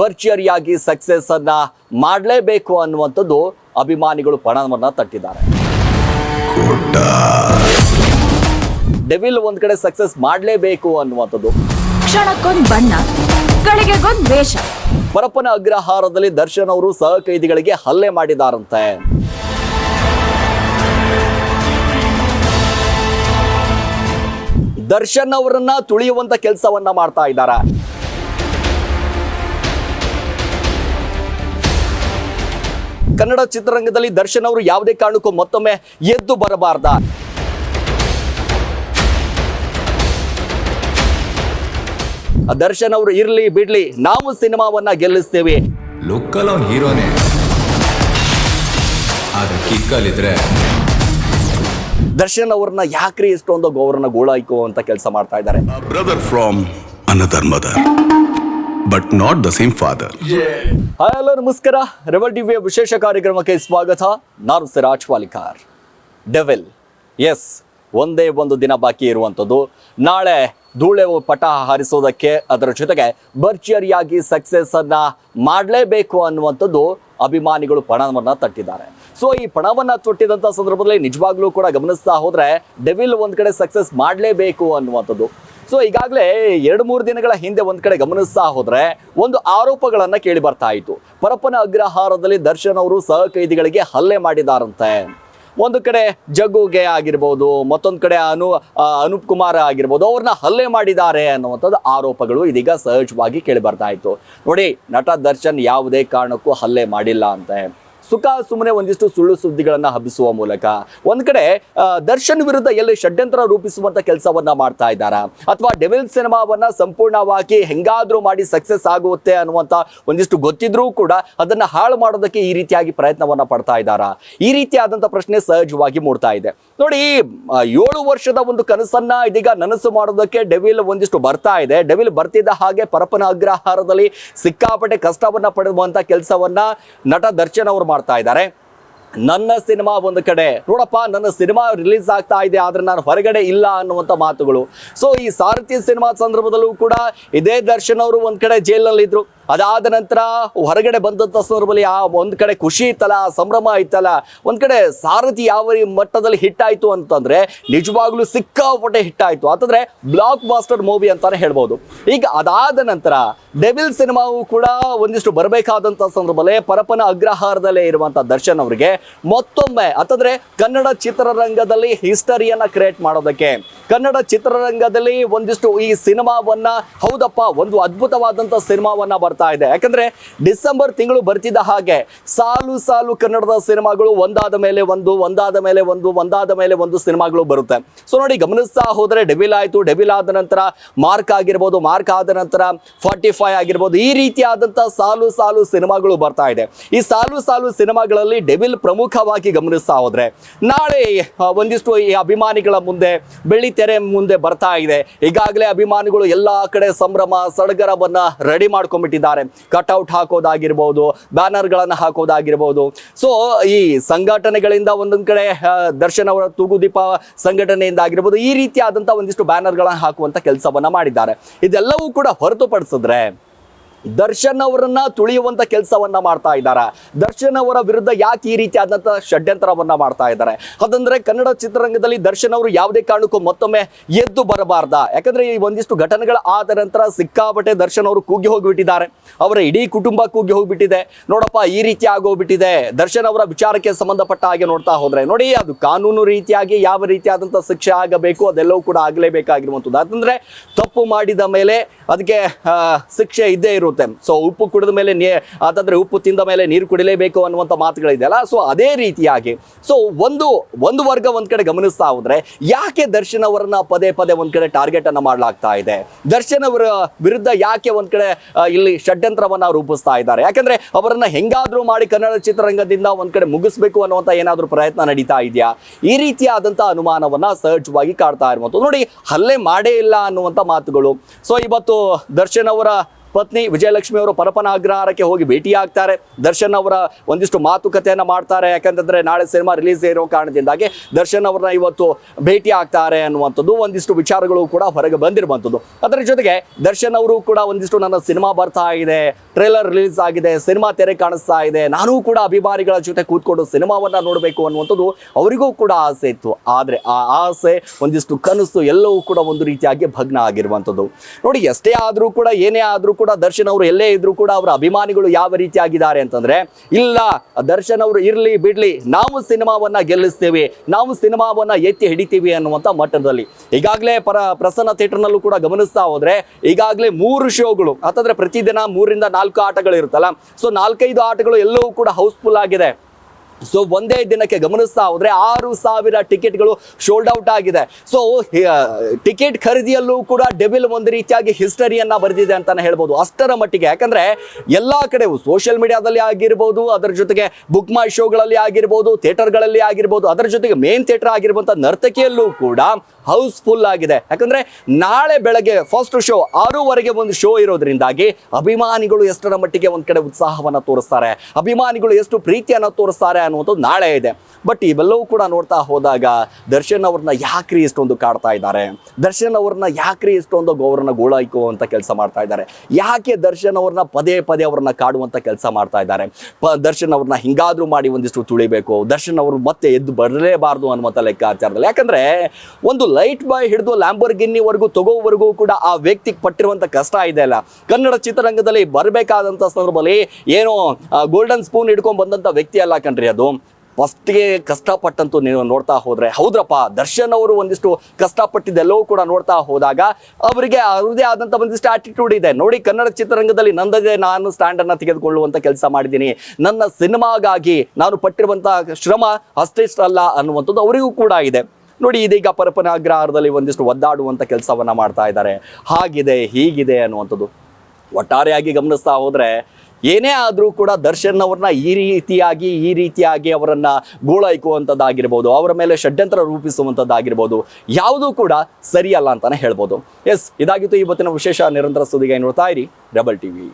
ಭರ್ಜರಿಯಾಗಿ success ಅನ್ನ ಮಾಡಲೇಬೇಕು ಅನ್ನುವಂಥದ್ದು ಅಭಿಮಾನಿಗಳು ಪಣವನ್ನ ತಟ್ಟಿದ್ದಾರೆ. ಡೆವಿಲ್ ಒಂದ್ ಕಡೆ ಸಕ್ಸಸ್ ಮಾಡಲೇಬೇಕು ಅನ್ನುವಂಥದ್ದು. ಕ್ಷಣಕ್ಕೊಂದು ಬಣ್ಣ ಗಳಿಗೆಗೊಂದ್ ವೇಷ. ಪರಪ್ಪನ ಅಗ್ರಹಾರದಲ್ಲಿ ದರ್ಶನ್ ಅವರು ಸಹ ಕೈದಿಗಳಿಗೆ ಹಲ್ಲೆ ಮಾಡಿದಾರಂತೆ. ದರ್ಶನ್ ಅವರನ್ನ ತುಳಿಯುವಂತ ಕೆಲಸವನ್ನ ಮಾಡ್ತಾ ಇದ್ದಾರೆ. ಕನ್ನಡ ಚಿತ್ರರಂಗದಲ್ಲಿ ದರ್ಶನ್ ಅವರು ಯಾವುದೇ ಕಾರಣಕ್ಕೂ ಮತ್ತೊಮ್ಮೆ ಎದ್ದು ಬರಬಾರ್ದ. ದರ್ಶನ್ ಅವರು ಇರ್ಲಿ ಬಿಡ್ಲಿ ನಾವು ಸಿನಿಮಾವನ್ನ ಗೆಲ್ಲಿಸ್ತೇವೆ. ಲುಕ್ಕಲ್ ಅವ್ರ ಹೀರೋನೇ. ಆದ್ರೆ ಕಿಕ್ಕಲ್ಲಿದ್ರೆ. ದರ್ಶನ್ ಅವ್ರನ್ನ ಯಾಕ್ರಿ ಇಷ್ಟೊಂದು ಗೌರವನ ಗೋಳಾಯ್ಕೋ ಅಂತ ಕೆಲಸ ಮಾಡ್ತಾ ಇದ್ದಾರೆ. ಬ್ರದರ್ ಫ್ರಾಮ್ ಅನ್ನ from another not the same father. Hi hello ನಮಸ್ಕಾರ ರೆಬಲ್ ಟಿವಿಯ ವಿಶೇಷ ಕಾರ್ಯಕ್ರಮಕ್ಕೆ ಸ್ವಾಗತ ನಾನು ಸಿರಾಜ್ ವಾಲಿಕಾರ್ ಡೆವೆಲ್ ಎಸ್ ಒಂದೇ ಒಂದು ದಿನ ಬಾಕಿ ಇರುವಂಥದ್ದು. ನಾಳೆ ಧೂಳೆ ಪಟ ಹಾರಿಸೋದಕ್ಕೆ ಅದರ ಜೊತೆಗೆ ಭರ್ಜರಿಯಾಗಿ ಸಕ್ಸಸ್ ಅನ್ನ ಮಾಡಲೇಬೇಕು ಅನ್ನುವಂಥದ್ದು ಅಭಿಮಾನಿಗಳು ಪಣವನ್ನು ತಟ್ಟಿದ್ದಾರೆ. ಸೊ ಈ ಪಣವನ್ನು ತೊಟ್ಟಿದಂಥ ಸಂದರ್ಭದಲ್ಲಿ ನಿಜವಾಗ್ಲೂ ಕೂಡ ಗಮನಿಸ್ತಾ ಹೋದರೆ ಡೆವಿಲ್ ಒಂದು ಕಡೆ ಸಕ್ಸಸ್ ಮಾಡಲೇಬೇಕು ಅನ್ನುವಂಥದ್ದು. ಸೊ ಈಗಾಗಲೇ ಎರಡು ಮೂರು ದಿನಗಳ ಹಿಂದೆ ಒಂದು ಕಡೆ ಗಮನಿಸ್ತಾ ಹೋದ್ರೆ ಒಂದು ಆರೋಪಗಳನ್ನ ಕೇಳಿ ಬರ್ತಾ ಇತ್ತು. ಪರಪ್ಪನ ಅಗ್ರಹಾರದಲ್ಲಿ ದರ್ಶನ್ ಅವರು ಸಹ ಕೈದಿಗಳಿಗೆ ಹಲ್ಲೆ ಮಾಡಿದಾರಂತೆ. ಒಂದು ಕಡೆ ಜಗ್ಗುಗೆ ಆಗಿರ್ಬೋದು, ಮತ್ತೊಂದು ಕಡೆ ಅನು ಅನೂಪ್ ಕುಮಾರ್ ಆಗಿರ್ಬೋದು, ಅವ್ರನ್ನ ಹಲ್ಲೆ ಮಾಡಿದ್ದಾರೆ ಅನ್ನುವಂಥದ್ದು ಆರೋಪಗಳು ಇದೀಗ ಸಹಜವಾಗಿ ಕೇಳಿ ಬರ್ತಾ ಇತ್ತು. ನೋಡಿ, ನಟ ದರ್ಶನ್ ಯಾವುದೇ ಕಾರಣಕ್ಕೂ ಹಲ್ಲೆ ಮಾಡಿಲ್ಲ ಅಂತೆ. ಸುಖ ಸುಮ್ಮನೆ ಒಂದಿಷ್ಟು ಸುಳ್ಳು ಸುದ್ದಿಗಳನ್ನ ಹಬ್ಬಿಸುವ ಮೂಲಕ. ಒಂದ್ ಕಡೆ ದರ್ಶನ್ ವಿರುದ್ಧ ಎಲ್ಲಿ ಷಡ್ಯಂತ್ರ ರೂಪಿಸುವಂತ ಕೆಲಸವನ್ನ ಮಾಡ್ತಾ ಇದ್ದಾರ? ಅಥವಾ ಡೆವಿಲ್ ಸಿನಿಮಾವನ್ನ ಸಂಪೂರ್ಣವಾಗಿ ಹೆಂಗಾದ್ರೂ ಮಾಡಿ ಸಕ್ಸಸ್ ಆಗುತ್ತೆ ಅನ್ನುವಂತ ಒಂದಿಷ್ಟು ಗೊತ್ತಿದ್ರೂ ಕೂಡ ಅದನ್ನ ಹಾಳು ಮಾಡೋದಕ್ಕೆ ಈ ರೀತಿಯಾಗಿ ಪ್ರಯತ್ನವನ್ನ ಪಡ್ತಾ ಇದ್ದಾರಾ? ಈ ರೀತಿಯಾದಂತ ಪ್ರಶ್ನೆ ಸಹಜವಾಗಿ ಮೂಡ್ತಾ ಇದೆ. ನೋಡಿ ಏಳು ವರ್ಷದ ಒಂದು ಕನಸನ್ನ ಇದೀಗ ನನಸು ಮಾಡೋದಕ್ಕೆ ಡೆವಿಲ್ ಒಂದಿಷ್ಟು ಬರ್ತಾ ಇದೆ. ಡೆವಿಲ್ ಬರ್ತಿದ್ದ ಹಾಗೆ ಪರಪನ ಅಗ್ರಹಾರದಲ್ಲಿ ಸಿಕ್ಕಾಪಟ್ಟೆ ಕಷ್ಟವನ್ನ ಪಡೆಯುವಂತ ಕೆಲಸವನ್ನ ನಟ ದರ್ಶನ್ ಅವರು ಮಾಡ್ತಾ ಇದ್ದಾರೆ. ನನ್ನ ಸಿನಿಮಾ ಒಂದು ಕಡೆ. ನೋಡಪ್ಪ, ನನ್ನ ಸಿನಿಮಾ ರಿಲೀಸ್ ಆಗ್ತಾ ಇದೆ, ಆದರೆ ನಾನು ಹೊರಗಡೆ ಇಲ್ಲ ಅನ್ನುವಂಥ ಮಾತುಗಳು. ಸೊ ಈ ಸಾರಥಿ ಸಿನಿಮಾ ಸಂದರ್ಭದಲ್ಲೂ ಕೂಡ ಇದೇ ದರ್ಶನ್ ಅವರು ಒಂದು ಕಡೆ ಜೈಲಿನಲ್ಲಿದ್ದರು ಅದಾದ ನಂತರ ಹೊರಗಡೆ ಬಂದಂಥ ಸಂದರ್ಭದಲ್ಲಿ ಆ ಒಂದು ಕಡೆ ಖುಷಿ ಇತ್ತಲ್ಲ ಸಂಭ್ರಮ ಇತ್ತಲ್ಲ. ಒಂದು ಕಡೆ ಸಾರಥಿ ಯಾವ ಮಟ್ಟದಲ್ಲಿ ಹಿಟ್ ಆಯಿತು ಅಂತಂದರೆ ನಿಜವಾಗ್ಲೂ ಸಿಕ್ಕಾಪಟ್ಟೆ ಹಿಟ್ ಆಯಿತು. ಅಂತಂದರೆ ಬ್ಲಾಕ್ ಬಾಸ್ಟರ್ ಮೂವಿ ಅಂತಲೇ ಹೇಳ್ಬೋದು. ಈಗ ಅದಾದ ನಂತರ ಡೆವಿಲ್ ಸಿನಿಮಾವು ಕೂಡ ಒಂದಿಷ್ಟು ಬರಬೇಕಾದಂತ ಸಂದರ್ಭದಲ್ಲಿ ಪರಪನ ಅಗ್ರಹಾರದಲ್ಲೇ ಇರುವಂತ ದರ್ಶನ್ ಅವರಿಗೆ ಮತ್ತೊಮ್ಮೆ, ಅಂತಂದ್ರೆ ಕನ್ನಡ ಚಿತ್ರರಂಗದಲ್ಲಿ ಹಿಸ್ಟರಿಯನ್ನ ಕ್ರಿಯೇಟ್ ಮಾಡೋದಕ್ಕೆ ಕನ್ನಡ ಚಿತ್ರರಂಗದಲ್ಲಿ ಒಂದಿಷ್ಟು ಈ ಸಿನಿಮಾವನ್ನ ಹೌದಪ್ಪ, ಒಂದು ಅದ್ಭುತವಾದಂತ ಸಿನಿಮಾವನ್ನ ಬರ್ತಾ ಇದೆ. ಯಾಕಂದ್ರೆ ಡಿಸೆಂಬರ್ ತಿಂಗಳು ಬರ್ತಿದ್ದ ಹಾಗೆ ಸಾಲು ಸಾಲು ಕನ್ನಡದ ಸಿನಿಮಾಗಳು ಒಂದಾದ ಮೇಲೆ ಒಂದು, ಒಂದಾದ ಮೇಲೆ ಒಂದು, ಒಂದಾದ ಮೇಲೆ ಒಂದು ಸಿನಿಮಾಗಳು ಬರುತ್ತೆ. ಸೊ ನೋಡಿ, ಗಮನಿಸ್ತಾ ಹೋದ್ರೆ ಡೆಬಿಲ್ ಆಯ್ತು ಡೆಬಿಲ್ ಆದ ನಂತರ ಮಾರ್ಕ್ ಆಗಿರ್ಬೋದು, ಮಾರ್ಕ್ ಆದ ನಂತರ ಫಾರ್ಟಿ ಫೈವ್ ಆಗಿರ್ಬೋದು, ಈ ರೀತಿಯಾದಂಥ ಸಾಲು ಸಾಲು ಸಿನಿಮಾಗಳು ಬರ್ತಾ ಇದೆ. ಈ ಸಾಲು ಸಾಲು ಸಿನಿಮಾಗಳಲ್ಲಿ ಡೆವಿಲ್ ಪ್ರಮುಖವಾಗಿ ಗಮನಿಸ್ತಾ ಹೋದ್ರೆ ನಾಳೆ ಒಂದಿಷ್ಟು ಈ ಅಭಿಮಾನಿಗಳ ಮುಂದೆ ಬೆಳ್ಳಿ ತೆರೆ ಮುಂದೆ ಬರ್ತಾ ಇದೆ. ಈಗಾಗಲೇ ಅಭಿಮಾನಿಗಳು ಎಲ್ಲಾ ಕಡೆ ಸಂಭ್ರಮ, ಸಡಗರವನ್ನ ರೆಡಿ ಮಾಡ್ಕೊಂಡ್ಬಿಟ್ಟಿದ್ದಾರೆ. ಕಟ್ಔಟ್ ಹಾಕೋದಾಗಿರ್ಬೋದು, ಬ್ಯಾನರ್ಗಳನ್ನು ಹಾಕೋದಾಗಿರ್ಬೋದು. ಸೊ ಈ ಸಂಘಟನೆಗಳಿಂದ ಒಂದೊಂದು ಕಡೆ ದರ್ಶನ್ ಅವರ ತೂಗುದೀಪ ಸಂಘಟನೆಯಿಂದ ಆಗಿರ್ಬೋದು, ಈ ರೀತಿಯಾದಂಥ ಒಂದಿಷ್ಟು ಬ್ಯಾನರ್ಗಳನ್ನು ಹಾಕುವಂಥ ಕೆಲಸವನ್ನ ಮಾಡಿದ್ದಾರೆ. ಇದೆಲ್ಲವೂ ಕೂಡ ಹೊರತುಪಡಿಸಿದ್ರೆ ದರ್ಶನ್ ಅವರನ್ನ ತುಳಿಯುವಂತ ಕೆಲಸವನ್ನ ಮಾಡ್ತಾ ಇದ್ದಾರೆ. ದರ್ಶನ್ ಅವರ ವಿರುದ್ಧ ಯಾಕೆ ಈ ರೀತಿಯಾದಂಥ ಷಡ್ಯಂತ್ರವನ್ನ ಮಾಡ್ತಾ ಇದ್ದಾರೆ? ಅದಂದ್ರೆ ಕನ್ನಡ ಚಿತ್ರರಂಗದಲ್ಲಿ ದರ್ಶನ್ ಅವರು ಯಾವುದೇ ಕಾರಣಕ್ಕೂ ಮತ್ತೊಮ್ಮೆ ಎದ್ದು ಬರಬಾರ್ದ. ಯಾಕಂದ್ರೆ ಈ ಒಂದಿಷ್ಟು ಘಟನೆಗಳ ಆದ ನಂತರ ಸಿಕ್ಕಾಪಟ್ಟೆ ದರ್ಶನ್ ಅವರು ಕೂಗಿ ಹೋಗಿಬಿಟ್ಟಿದ್ದಾರೆ. ಅವರ ಇಡೀ ಕುಟುಂಬ ಕೂಗಿ ಹೋಗ್ಬಿಟ್ಟಿದೆ. ನೋಡಪ್ಪ, ಈ ರೀತಿ ಆಗೋಗ್ಬಿಟ್ಟಿದೆ. ದರ್ಶನ್ ಅವರ ವಿಚಾರಕ್ಕೆ ಸಂಬಂಧಪಟ್ಟ ಹಾಗೆ ನೋಡ್ತಾ ಹೋದ್ರೆ, ನೋಡಿ, ಅದು ಕಾನೂನು ರೀತಿಯಾಗಿ ಯಾವ ರೀತಿಯಾದಂಥ ಶಿಕ್ಷೆ ಆಗಬೇಕು, ಅದೆಲ್ಲವೂ ಕೂಡ ಆಗಲೇಬೇಕಾಗಿರುವಂಥದ್ದು. ಅದಂದ್ರೆ ತಪ್ಪು ಮಾಡಿದ ಮೇಲೆ ಅದಕ್ಕೆ ಶಿಕ್ಷೆ ಇದ್ದೇ ಇರುತ್ತೆ. ಸೊ ಉಪ್ಪು ಕುಡಿದ ಮೇಲೆ ನೀ ಅದಂದರೆ ಉಪ್ಪು ತಿಂದ ಮೇಲೆ ನೀರು ಕುಡಿಲೇಬೇಕು ಅನ್ನುವಂಥ ಮಾತುಗಳಿದೆಯಲ್ಲ? ಸೊ ಅದೇ ರೀತಿಯಾಗಿ. ಸೊ ಒಂದು ಒಂದು ವರ್ಗ ಒಂದು ಕಡೆ ಗಮನಿಸ್ತಾ ಹೋದರೆ, ಯಾಕೆ ದರ್ಶನ್ ಅವರನ್ನ ಪದೇ ಪದೇ ಒಂದು ಕಡೆ ಟಾರ್ಗೆಟ್ ಅನ್ನ ಮಾಡಲಾಗ್ತಾ ಇದೆ? ದರ್ಶನ್ ಅವರ ವಿರುದ್ಧ ಯಾಕೆ ಒಂದು ಕಡೆ ಇಲ್ಲಿ ಷಡ್ಯಂತ್ರವನ್ನ ರೂಪಿಸ್ತಾ ಇದ್ದಾರೆ? ಯಾಕಂದ್ರೆ ಅವರನ್ನ ಹೆಂಗಾದ್ರೂ ಮಾಡಿ ಕನ್ನಡ ಚಿತ್ರರಂಗದಿಂದ ಒಂದು ಕಡೆ ಮುಗಿಸ್ಬೇಕು ಅನ್ನುವಂತ ಏನಾದರೂ ಪ್ರಯತ್ನ ನಡೀತಾ ಇದೆಯಾ? ಈ ರೀತಿಯಾದಂಥ ಅನುಮಾನವನ್ನ ಸಹಜವಾಗಿ ಕಾಡ್ತಾ ಇರುವಂಥದ್ದು. ನೋಡಿ, ಹಲ್ಲೆ ಮಾಡೇ ಇಲ್ಲ ಅನ್ನುವಂಥ ಮಾತುಗಳು. ಸೊ ಇವತ್ತು ದರ್ಶನ್ ಅವರ ಪತ್ನಿ ವಿಜಯಲಕ್ಷ್ಮಿ ಅವರು ಪರಪನ ಅಗ್ರಹಾರಕ್ಕೆ ಹೋಗಿ ಭೇಟಿಯಾಗ್ತಾರೆ. ದರ್ಶನ್ ಅವರ ಒಂದಿಷ್ಟು ಮಾತುಕತೆಯನ್ನು ಮಾಡ್ತಾರೆ. ಯಾಕಂತಂದರೆ ನಾಳೆ ಸಿನಿಮಾ ರಿಲೀಸ್ ಇರೋ ಕಾರಣದಿಂದಾಗಿ ದರ್ಶನ್ ಅವ್ರನ್ನ ಇವತ್ತು ಭೇಟಿ ಆಗ್ತಾರೆ ಅನ್ನುವಂಥದ್ದು ಒಂದಿಷ್ಟು ವಿಚಾರಗಳು ಕೂಡ ಹೊರಗೆ ಬಂದಿರುವಂಥದ್ದು. ಅದರ ಜೊತೆಗೆ ದರ್ಶನ್ ಅವರು ಕೂಡ ಒಂದಿಷ್ಟು ನನ್ನ ಸಿನಿಮಾ ಬರ್ತಾ ಇದೆ, ಟ್ರೇಲರ್ ರಿಲೀಸ್ ಆಗಿದೆ, ಸಿನಿಮಾ ತೆರೆ ಕಾಣಿಸ್ತಾ ಇದೆ, ನಾನು ಕೂಡ ಅಭಿಮಾನಿಗಳ ಜೊತೆ ಕೂತ್ಕೊಂಡು ಸಿನಿಮಾವನ್ನು ನೋಡಬೇಕು ಅನ್ನುವಂಥದ್ದು ಅವರಿಗೂ ಕೂಡ ಆಸೆ ಇತ್ತು. ಆದರೆ ಆ ಆಸೆ, ಒಂದಿಷ್ಟು ಕನಸು ಎಲ್ಲವೂ ಕೂಡ ಒಂದು ರೀತಿಯಾಗಿ ಭಗ್ನ ಆಗಿರುವಂಥದ್ದು. ನೋಡಿ, ಎಷ್ಟೇ ಆದರೂ ಕೂಡ ಏನೇ ಆದರೂ ಕೂಡ ದರ್ಶನ್ ಅವರು ಎಲ್ಲೇ ಇದ್ರು ಕೂಡ ಅವರ ಅಭಿಮಾನಿಗಳು ಯಾವ ರೀತಿಯಾಗಿದ್ದಾರೆ ಅಂತಂದ್ರೆ, ಇಲ್ಲ, ದರ್ಶನ್ ಅವರು ಇರ್ಲಿ ಬಿಡ್ಲಿ, ನಾವು ಸಿನಿಮಾವನ್ನ ಗೆಲ್ಲಿಸ್ತೀವಿ, ನಾವು ಸಿನಿಮಾವನ್ನ ಎತ್ತಿ ಹಿಡಿತೀವಿ ಅನ್ನುವಂಥ ಮಟ್ಟದಲ್ಲಿ. ಈಗಾಗಲೇ ಪರ, ಪ್ರಸನ್ನ ಥಿಯೇಟರ್ನಲ್ಲೂ ಕೂಡ ಗಮನಿಸ್ತಾ ಹೋದ್ರೆ, ಈಗಾಗಲೇ ಮೂರು ಶೋಗಳು, ಅಂತಂದ್ರೆ ಪ್ರತಿದಿನ ಮೂರಿಂದ ನಾಲ್ಕು ಆಟಗಳು ಇರುತ್ತಲ್ಲ ಸೊ ನಾಲ್ಕೈದು ಆಟಗಳು ಎಲ್ಲವೂ ಕೂಡ ಹೌಸ್ಫುಲ್ ಆಗಿದೆ. ಸೊ ಒಂದೇ ದಿನಕ್ಕೆ ಗಮನಿಸ್ತಾ ಹೋದ್ರೆ ಆರು ಸಾವಿರ ಟಿಕೆಟ್ಗಳು ಶೋಲ್ಡ್ ಔಟ್ ಆಗಿದೆ. ಸೊ ಟಿಕೆಟ್ ಖರೀದಿಯಲ್ಲೂ ಕೂಡ ಡೆಬಿಲ್ ಒಂದು ರೀತಿಯಾಗಿ ಹಿಸ್ಟರಿಯನ್ನ ಬರೆದಿದೆ ಅಂತಾನೆ ಹೇಳ್ಬೋದು. ಅಷ್ಟರ ಮಟ್ಟಿಗೆ. ಯಾಕಂದ್ರೆ ಎಲ್ಲಾ ಕಡೆ ಸೋಷಿಯಲ್ ಮೀಡಿಯಾದಲ್ಲಿ ಆಗಿರ್ಬೋದು, ಅದರ ಜೊತೆಗೆ ಬುಕ್ ಮೈ ಶೋಗಳಲ್ಲಿ ಆಗಿರ್ಬೋದು ಥಿಯೇಟರ್ಗಳಲ್ಲಿ ಆಗಿರ್ಬೋದು, ಅದರ ಜೊತೆಗೆ ಮೇನ್ ಥಿಯೇಟರ್ ಆಗಿರುವಂತಹ ನರ್ತಕಿಯಲ್ಲೂ ಕೂಡ ಹೌಸ್ಫುಲ್ ಆಗಿದೆ. ಯಾಕಂದ್ರೆ ನಾಳೆ ಬೆಳಗ್ಗೆ ಫಸ್ಟ್ ಶೋ ಆರೂವರೆಗೆ ಒಂದು ಶೋ ಇರೋದ್ರಿಂದಾಗಿ ಅಭಿಮಾನಿಗಳು ಎಷ್ಟರ ಮಟ್ಟಿಗೆ ಒಂದ್ ಕಡೆ ಉತ್ಸಾಹವನ್ನ ತೋರಿಸ್ತಾರೆ. ಅಭಿಮಾನಿಗಳು ಎಷ್ಟು ಪ್ರೀತಿಯನ್ನ ತೋರಿಸ್ತಾರೆ ಅನ್ನುವಂಥದ್ದು ನಾಳೆ ಇದೆ. ಬಟ್ ಇವೆಲ್ಲವೂ ಕೂಡ ನೋಡ್ತಾ ಹೋದಾಗ ದರ್ಶನ್ ಅವ್ರನ್ನ ಯಾಕ್ರಿ ಇಷ್ಟೊಂದು ಕಾಡ್ತಾ ಇದ್ದಾರೆ? ದರ್ಶನ್ ಅವ್ರನ್ನ ಯಾಕ್ರಿ ಇಷ್ಟೊಂದು ಗೌರವನ ಗೋಳಾಯ್ಕುವಂತ ಕೆಲಸ ಮಾಡ್ತಾ ಇದ್ದಾರೆ? ಯಾಕೆ ದರ್ಶನ್ ಅವ್ರನ್ನ ಪದೇ ಪದೇ ಅವ್ರನ್ನ ಕಾಡುವಂಥ ಕೆಲಸ ಮಾಡ್ತಾ ಇದ್ದಾರೆ? ಪ, ದರ್ಶನ್ ಅವ್ರನ್ನ ಹಿಂಗಾದ್ರೂ ಮಾಡಿ ಒಂದಿಷ್ಟು ತುಳಿಬೇಕು. ದರ್ಶನ್ ಅವರು ಮತ್ತೆ ಎದ್ದು ಬರಲೇಬಾರ್ದು ಅನ್ನುವಂಥ ಲೆಕ್ಕಾಚಾರದಲ್ಲಿ. ಯಾಕಂದ್ರೆ ಒಂದು ಲೈಟ್ ಬಾಯ್ ಹಿಡಿದು ಲ್ಯಾಂಬರ್ಗಿನ್ನಿವರೆಗೂ, ತಗೋವರೆಗೂ ಕೂಡ ಆ ವ್ಯಕ್ತಿಗೆ ಪಟ್ಟಿರುವಂಥ ಕಷ್ಟ ಇದೆ ಅಲ್ಲ? ಕನ್ನಡ ಚಿತ್ರರಂಗದಲ್ಲಿ ಬರಬೇಕಾದಂಥ ಸಂದರ್ಭದಲ್ಲಿ ಏನೋ ಗೋಲ್ಡನ್ ಸ್ಪೂನ್ ಹಿಡ್ಕೊಂಡ್ ಬಂದಂಥ ವ್ಯಕ್ತಿ ಅಲ್ಲ ಕಣ್ರಿ ಅದು. ಫಸ್ಟ್ಗೆ ಕಷ್ಟಪಟ್ಟಂತೂ ನೀವು ನೋಡ್ತಾ ಹೋದರೆ. ಹೌದ್ರಪ್ಪ, ದರ್ಶನ್ ಅವರು ಒಂದಿಷ್ಟು ಕಷ್ಟಪಟ್ಟಿದ್ದೆಲ್ಲವೂ ಕೂಡ ನೋಡ್ತಾ ಹೋದಾಗ ಅವರಿಗೆ ಅವ್ರದೇ ಆದಂಥ ಒಂದಿಷ್ಟು ಆಟಿಟ್ಯೂಡ್ ಇದೆ. ನೋಡಿ, ಕನ್ನಡ ಚಿತ್ರರಂಗದಲ್ಲಿ ನಂದಗೆ ನಾನು ಸ್ಟ್ಯಾಂಡನ್ನು ತೆಗೆದುಕೊಳ್ಳುವಂಥ ಕೆಲಸ ಮಾಡಿದ್ದೀನಿ. ನನ್ನ ಸಿನಿಮಾಗಾಗಿ ನಾನು ಪಟ್ಟಿರುವಂಥ ಶ್ರಮ ಅಷ್ಟಿಷ್ಟಲ್ಲ ಅನ್ನುವಂಥದ್ದು ಅವರಿಗೂ ಕೂಡ ಇದೆ. ನೋಡಿ, ಇದೀಗ ಪರಪನ ಅಗ್ರಹಾರದಲ್ಲಿ ಒಂದಿಷ್ಟು ಒದ್ದಾಡುವಂಥ ಕೆಲಸವನ್ನ ಮಾಡ್ತಾ ಇದ್ದಾರೆ. ಹಾಗಿದೆ, ಹೀಗಿದೆ ಅನ್ನುವಂಥದ್ದು. ಒಟ್ಟಾರೆಯಾಗಿ ಗಮನಿಸ್ತಾ ಹೋದ್ರೆ ಏನೇ ಆದರೂ ಕೂಡ ದರ್ಶನ್ ಅವ್ರನ್ನ ಈ ರೀತಿಯಾಗಿ ಈ ರೀತಿಯಾಗಿ ಅವರನ್ನ ಗೋಳೈಕುವಂಥದ್ದಾಗಿರ್ಬೋದು ಅವರ ಮೇಲೆ ಷಡ್ಯಂತ್ರ ರೂಪಿಸುವಂಥದ್ದಾಗಿರ್ಬೋದು, ಯಾವುದೂ ಕೂಡ ಸರಿಯಲ್ಲ ಅಂತಾನೆ ಹೇಳ್ಬೋದು. ಎಸ್ ಇದಾಗಿತ್ತು ಇವತ್ತಿನ ವಿಶೇಷ ನಿರಂತರ ಸುದ್ದಿಗೆ ನೋಡ್ತಾ ಇರಿ ಡಬಲ್ ಟಿವಿ